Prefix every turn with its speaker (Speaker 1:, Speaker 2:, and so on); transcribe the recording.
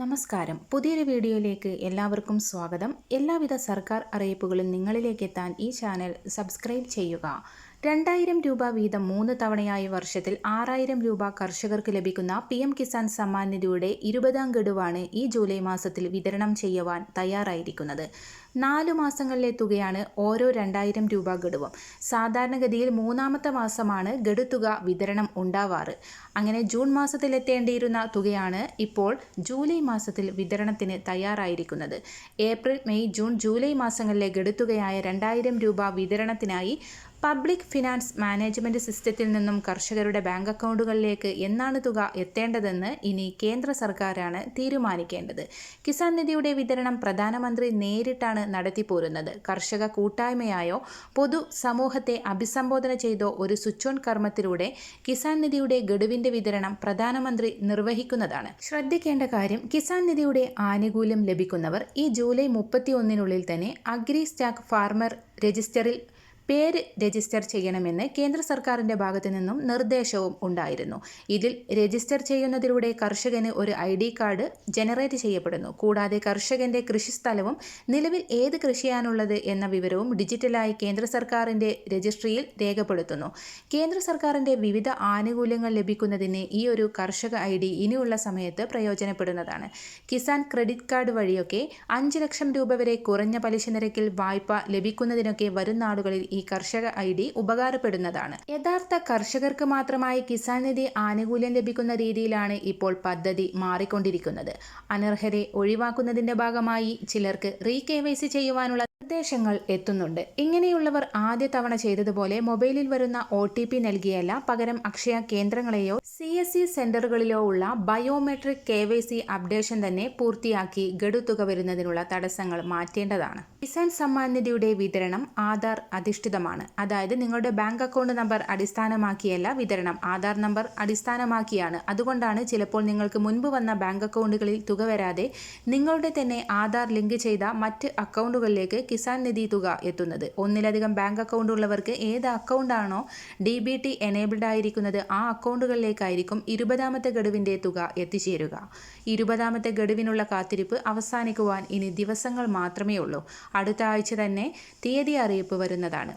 Speaker 1: നമസ്കാരം. പുതിയൊരു വീഡിയോയിലേക്ക് എല്ലാവർക്കും സ്വാഗതം. എല്ലാവിധ സർക്കാർ അറിയിപ്പുകളും നിങ്ങളിലേക്ക് എത്താൻ ഈ ചാനൽ സബ്സ്ക്രൈബ് ചെയ്യുക. രണ്ടായിരം രൂപ വീതം മൂന്ന് തവണയായ വർഷത്തിൽ ആറായിരം രൂപ കർഷകർക്ക് ലഭിക്കുന്ന പി എം കിസാൻ സമ്മാൻ നിധിയുടെ ഇരുപതാം ഗഡുവാണ് ഈ ജൂലൈ മാസത്തിൽ വിതരണം ചെയ്യുവാൻ തയ്യാറായിരിക്കുന്നത്. നാലു മാസങ്ങളിലെ തുകയാണ് ഓരോ രണ്ടായിരം രൂപ ഗഡുവും. സാധാരണഗതിയിൽ മൂന്നാമത്തെ മാസമാണ് ഗഡുതുക വിതരണം ഉണ്ടാവാറ്. അങ്ങനെ ജൂൺ മാസത്തിൽ എത്തേണ്ടിയിരുന്ന തുകയാണ് ഇപ്പോൾ ജൂലൈ മാസത്തിൽ വിതരണത്തിന് തയ്യാറായിരിക്കുന്നത്. ഏപ്രിൽ മെയ് ജൂൺ ജൂലൈ മാസങ്ങളിലെ ഗഡുത്തുകയായ രണ്ടായിരം രൂപ വിതരണത്തിനായി പബ്ലിക് ഫിനാൻസ് മാനേജ്മെന്റ് സിസ്റ്റത്തിൽ നിന്നും കർഷകരുടെ ബാങ്ക് അക്കൗണ്ടുകളിലേക്ക് എന്നാണ് തുക എത്തേണ്ടതെന്ന് ഇനി കേന്ദ്ര സർക്കാരാണ് തീരുമാനിക്കേണ്ടത്. കിസാൻ നിധിയുടെ വിതരണം പ്രധാനമന്ത്രി നേരിട്ടാണ് നടത്തിപ്പോരുന്നത്. കർഷക കൂട്ടായ്മയായോ പൊതു സമൂഹത്തെ അഭിസംബോധന ചെയ്തോ ഒരു സ്വിച്ച് ഓൺ കർമ്മത്തിലൂടെ കിസാൻ നിധിയുടെ ഗഡുവിന്റെ വിതരണം പ്രധാനമന്ത്രി നിർവഹിക്കുന്നതാണ്. ശ്രദ്ധിക്കേണ്ട കാര്യം കിസാൻ നിധിയുടെ ആനുകൂല്യം ലഭിക്കുന്നവർ ഈ ജൂലൈ മുപ്പത്തി ഒന്നിനുള്ളിൽ തന്നെ അഗ്രി സ്റ്റാക്ക് ഫാർമർ രജിസ്റ്ററിൽ പേര് രജിസ്റ്റർ ചെയ്യണമെന്ന് കേന്ദ്ര സർക്കാരിന്റെ ഭാഗത്തു നിന്നും നിർദ്ദേശവും ഉണ്ടായിരുന്നു. ഇതിൽ രജിസ്റ്റർ ചെയ്യുന്നതിലൂടെ കർഷകന് ഒരു ഐ ഡി കാർഡ് ജനറേറ്റ് ചെയ്യപ്പെടുന്നു. കൂടാതെ കർഷകന്റെ കൃഷിസ്ഥലവും നിലവിൽ ഏത് കൃഷിയാണുള്ളത് എന്ന വിവരവും ഡിജിറ്റലായി കേന്ദ്ര സർക്കാരിന്റെ രജിസ്ട്രിയിൽ രേഖപ്പെടുത്തുന്നു. കേന്ദ്ര സർക്കാരിന്റെ വിവിധ ആനുകൂല്യങ്ങൾ ലഭിക്കുന്നതിന് ഈ ഒരു കർഷക ഐ ഡി ഇനിയുള്ള സമയത്ത് പ്രയോജനപ്പെടുന്നതാണ്. കിസാൻ ക്രെഡിറ്റ് കാർഡ് വഴിയൊക്കെ അഞ്ച് ലക്ഷം രൂപ വരെ കുറഞ്ഞ പലിശ നിരക്കിൽ വായ്പ ലഭിക്കുന്നതിനൊക്കെ വരും നാളുകളിൽ കർഷക ഐ ഡി ഉപകാരപ്പെടുന്നതാണ്. യഥാർത്ഥ കർഷകർക്ക് മാത്രമായി കിസാൻ നിധി ആനുകൂല്യം ലഭിക്കുന്ന രീതിയിലാണ് ഇപ്പോൾ പദ്ധതി മാറിക്കൊണ്ടിരിക്കുന്നത്. അനർഹരെ ഒഴിവാക്കുന്നതിന്റെ ഭാഗമായി ചിലർക്ക് റീ കെ വൈ സി ചെയ്യുവാനുള്ള നിർദ്ദേശങ്ങൾ എത്തുന്നുണ്ട്. ഇങ്ങനെയുള്ളവർ ആദ്യ തവണ ചെയ്തതുപോലെ മൊബൈലിൽ വരുന്ന ഒ ടി പി നൽകിയല്ല പകരം അക്ഷയ കേന്ദ്രങ്ങളെയോ സി എസ് സി സെന്ററുകളിലോ ഉള്ള biometric K Y C updation തന്നെ പൂർത്തിയാക്കി ഗഡുത്തുക വരുന്നതിനുള്ള തടസ്സങ്ങൾ മാറ്റേണ്ടതാണ്. കിസാൻ സമ്മാൻ നിധിയുടെ വിതരണം ആധാർ അധിഷ്ഠിതമാണ് അതായത് നിങ്ങളുടെ ബാങ്ക് അക്കൗണ്ട് നമ്പർ അടിസ്ഥാനമാക്കിയല്ല വിതരണം. ആധാർ നമ്പർ അടിസ്ഥാനമാക്കിയാണ്. അതുകൊണ്ടാണ് ചിലപ്പോൾ നിങ്ങൾക്ക് മുൻപ് വന്ന ബാങ്ക് അക്കൗണ്ടുകളിൽ തുക വരാതെ നിങ്ങളുടെ തന്നെ ആധാർ ലിങ്ക് ചെയ്ത മറ്റ് അക്കൗണ്ടുകളിലേക്ക് കിസാൻ നിധി തുക എത്തുന്നത്. ഒന്നിലധികം ബാങ്ക് അക്കൗണ്ട് ഉള്ളവർക്ക് ഏത് അക്കൗണ്ടാണോ ഡി ബി ടി എനേബിൾഡ് ആയിരിക്കുന്നത് ആ അക്കൗണ്ടുകളിലേക്കായിരിക്കും ഇരുപതാമത്തെ ഗഡുവിന്റെ തുക എത്തിച്ചേരുക. ഇരുപതാമത്തെ ഗഡുവിനുള്ള കാത്തിരിപ്പ് അവസാനിക്കുവാൻ ഇനി ദിവസങ്ങൾ മാത്രമേ ഉള്ളൂ അടുത്ത ആഴ്ച തന്നെ തീയതി അറിയിപ്പ് വരുന്നതാണ്.